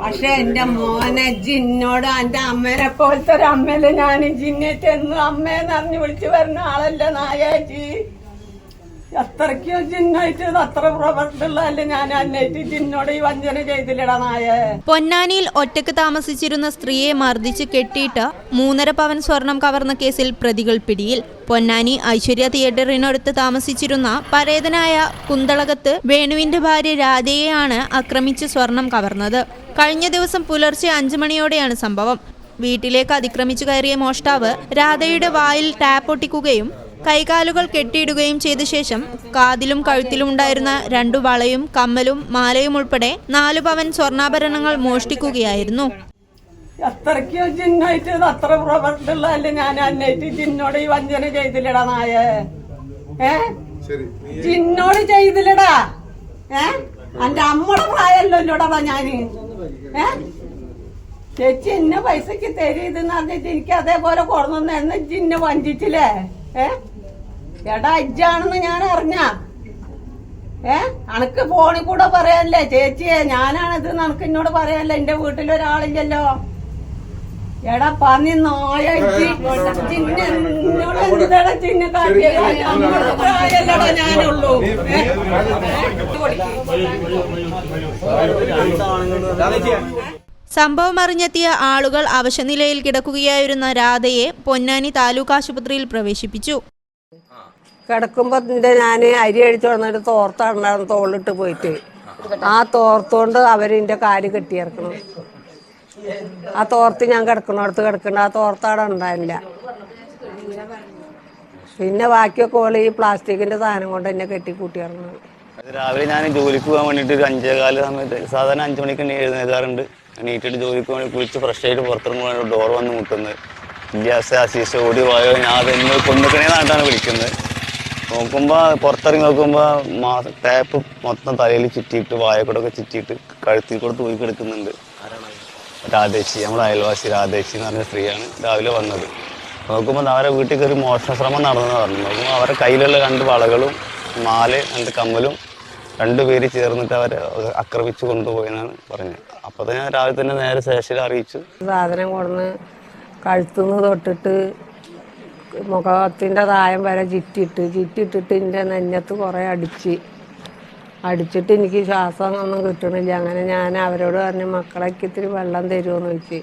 പക്ഷെ എന്റെ മോനെ ജിന്നോട് എന്റെ അമ്മേനെ പോലത്തെ ഒരു അമ്മയിൽ ഞാൻ ജിന്നേറ്റ് അമ്മേന്ന് അറിഞ്ഞു വിളിച്ചു വരുന്ന ആളല്ല നായാജി. അത്രയ്ക്കും ജിന്നായിട്ട് അത്ര പ്രവർത്തിള്ളതല്ലേ ഞാൻ അന്നേറ്റ് ജിന്നോട് ഈ വഞ്ചന ചെയ്തില്ലടാ നായ. പൊന്നാനിയിൽ ഒറ്റയ്ക്ക് താമസിച്ചിരുന്ന സ്ത്രീയെ മർദ്ദിച്ച് കെട്ടിയിട്ട് മൂന്നര പവൻ സ്വർണം കവർന്ന കേസിൽ പ്രതികൾ പിടിയിൽ. പൊന്നാനി ഐശ്വര്യ തിയേറ്ററിനടുത്ത് താമസിച്ചിരുന്ന പരേതനായ കുന്തളകത്ത് വേണുവിന്റെ ഭാര്യ രാധയെയാണ് ആക്രമിച്ച് സ്വർണം കവർന്നത്. കഴിഞ്ഞ ദിവസം പുലർച്ചെ അഞ്ചു മണിയോടെയാണ് സംഭവം. വീട്ടിലേക്ക് അതിക്രമിച്ചു കയറിയ മോഷ്ടാവ് രാധയുടെ വായിൽ ടാപ്പ് ഒട്ടിക്കുകയും കൈകാലുകൾ കെട്ടിയിടുകയും ചെയ്ത ശേഷം കാതിലും കഴുത്തിലും ഉണ്ടായിരുന്ന രണ്ടു വളയും കമ്മലും മാലയും ഉൾപ്പെടെ നാലു പവൻ സ്വർണാഭരണങ്ങൾ മോഷ്ടിക്കുകയായിരുന്നു. അത്രയ്ക്കും ജിന്നായിട്ട് അത്ര പ്രവർത്തിള്ളതല്ലേ ഞാൻ അന്നേറ്റ് ജിന്നോട് ഈ വഞ്ചന ചെയ്തില്ലടാ നായേ. ഏ? ജിന്നോട് ചെയ്തില്ലടാ. ഏ? എന്റെ അമ്മയുടെ പ്രായമല്ലോടാ ഞാൻ. ഏ? ചേച്ചി എന്നെ പൈസക്ക് തരീതെന്ന് പറഞ്ഞിട്ട് എനിക്ക് അതേപോലെ കൊടുന്നു എന്ന് ജിന്നെ വഞ്ചിച്ചില്ലേ? ഏ? എടാ അജ്ജാണെന്ന് ഞാൻ അറിഞ്ഞ ഏ അനക്ക് ഫോണിൽ കൂടെ പറയാനല്ലേ ചേച്ചിയെ ഇത് നനക്ക് എന്നോട് പറയാനല്ലേ എന്റെ വീട്ടിൽ ഒരാളില്ലല്ലോ എടാ പന്നി നോയ ചിന്ന എന്നോട് എന്താണ് ചിന്ന പ്രായമല്ലടാ ഞാനുള്ളൂ സംഭവം അറിഞ്ഞെത്തിയ ആളുകൾ അവശനിലയിൽ കിടക്കുകയായിരുന്ന രാധയെ പൊന്നാനി താലൂക്ക് ആശുപത്രിയിൽ പ്രവേശിപ്പിച്ചു കിടക്കുമ്പോ നിന്റെ ഞാൻ അരി അഴിച്ചു വന്നിട്ട് തോർത്തണ്ടായിരുന്നു തോളിട്ട് പോയിട്ട്. ആ തോർത്തോണ്ട് അവരിന്റെ കാൽ കെട്ടിയിറക്കണം ആ തോർത്ത് ഞാൻ കിടക്കണോടത്ത് കിടക്കണ്ട. ആ തോർത്താടെ ഉണ്ടായില്ല പിന്നെ ബാക്കിയൊക്കെ ഓൾ ഈ പ്ലാസ്റ്റിക്കിന്റെ സാധനം കൊണ്ട് എന്നെ കെട്ടി കൂട്ടിയിറങ്ങണം രാവിലെ ഞാൻ ജോലിക്ക് പോകാൻ വേണ്ടിയിട്ട് ഒരു അഞ്ചേകാൽ സമയത്ത് സാധാരണ അഞ്ചു മണിക്ക് എഴുന്നേൽക്കാറുണ്ട് എണീറ്റിട്ട് ജോലിക്ക് വേണ്ടി കുളിച്ച് ഫ്രഷ് ആയിട്ട് പുറത്തിറങ്ങുമ്പോൾ ഡോർ വന്ന് മുട്ടുന്നത്. ഇല്ലാസ് അസീസ് ഓടി പോയോ ഞാൻ അതെന്നെ നാട്ടാണ് വിളിക്കുന്നത്. നോക്കുമ്പോൾ പുറത്തിറങ്ങി നോക്കുമ്പോൾ മാസം ടാപ്പ് മൊത്തം തലയിൽ ചുറ്റിയിട്ട് വായക്കൂടെ ഒക്കെ ചുറ്റിയിട്ട് കഴുത്തിൽ കൂടെ തൂക്കി കിടക്കുന്നുണ്ട് രാധേശി നമ്മുടെ അയൽവാസി രാധേശി എന്ന് പറഞ്ഞ സ്ത്രീയാണ് രാവിലെ വന്നത്. നോക്കുമ്പോൾ അവരെ വീട്ടിൽ കയറി മോഷണ ശ്രമം നടന്നെന്ന് പറഞ്ഞു നോക്കുമ്പോൾ അവരുടെ കയ്യിലുള്ള രണ്ട് വളകളും മാല രണ്ട് കമ്മലും രണ്ടുപേര് ചേർന്നിട്ട് അവരെ ആക്രമിച്ചു കൊണ്ടുപോയെന്നാണ് പറഞ്ഞത്. അപ്പോൾ തന്നെ ഞാൻ രാവിലെ തന്നെ നേരെ ശേഷം അറിയിച്ചു. സാധനം കൊടുന്ന് കഴുത്തുനിന്ന് തൊട്ടിട്ട് മുഖത്തിന്റെ തായം വരെ ചിറ്റിട്ട് ചിറ്റിട്ടിട്ട് എന്റെ നെഞ്ഞത്ത് കുറേ അടിച്ച്. അടിച്ചിട്ട് എനിക്ക് ശ്വാസം ഒന്നും കിട്ടണില്ല. അങ്ങനെ ഞാൻ അവരോട് പറഞ്ഞു മക്കളൊക്കെ ഇത്തിരി വെള്ളം തരുമെന്ന് ചോദിച്ചു.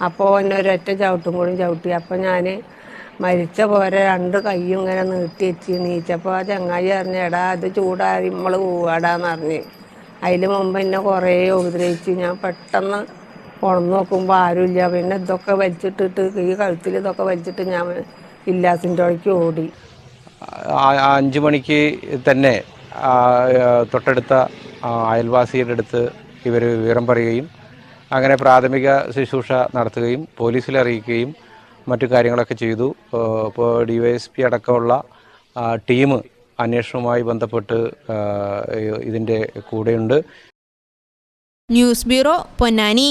അപ്പോൾ എന്നെ ഒരൊറ്റ ചവിട്ടും കൂടി ചവിട്ടി. അപ്പോൾ ഞാൻ മരിച്ച പോലെ രണ്ട് കൈയും ഇങ്ങനെ നീട്ടി വെച്ച് നീച്ചപ്പോൾ ആ ചങ്ങായി പറഞ്ഞു എടാ അത് ചൂടാറി നമ്മൾ പോവാടാന്ന് പറഞ്ഞ്. അതിൽ മുമ്പ് എന്നെ കുറേ ഉപദ്രവിച്ച്. ഞാൻ പെട്ടെന്ന് ഉണർന്നു നോക്കുമ്പോൾ ആരുമില്ല. പിന്നെ ഇതൊക്കെ വലിച്ചിട്ടിട്ട് ഈ കഴുത്തിൽ ഇതൊക്കെ വലിച്ചിട്ട് ഞാൻ ഇല്ലാസിന്റെ വഴിക്ക് ഓടി അഞ്ചു മണിക്ക് തന്നെ തൊട്ടടുത്ത അയൽവാസിയുടെ അടുത്ത് ഇവർ വിവരം പറയുകയും അങ്ങനെ പ്രാഥമിക ശുശ്രൂഷ നടത്തുകയും പോലീസിൽ അറിയിക്കുകയും മറ്റു കാര്യങ്ങളൊക്കെ ചെയ്തു. ഇപ്പോൾ ഡി വൈ എസ് പി അടക്കമുള്ള ടീം അന്വേഷണവുമായി ബന്ധപ്പെട്ട് ഇതിന്റെ കൂടെയുണ്ട്. News bureau Ponnani.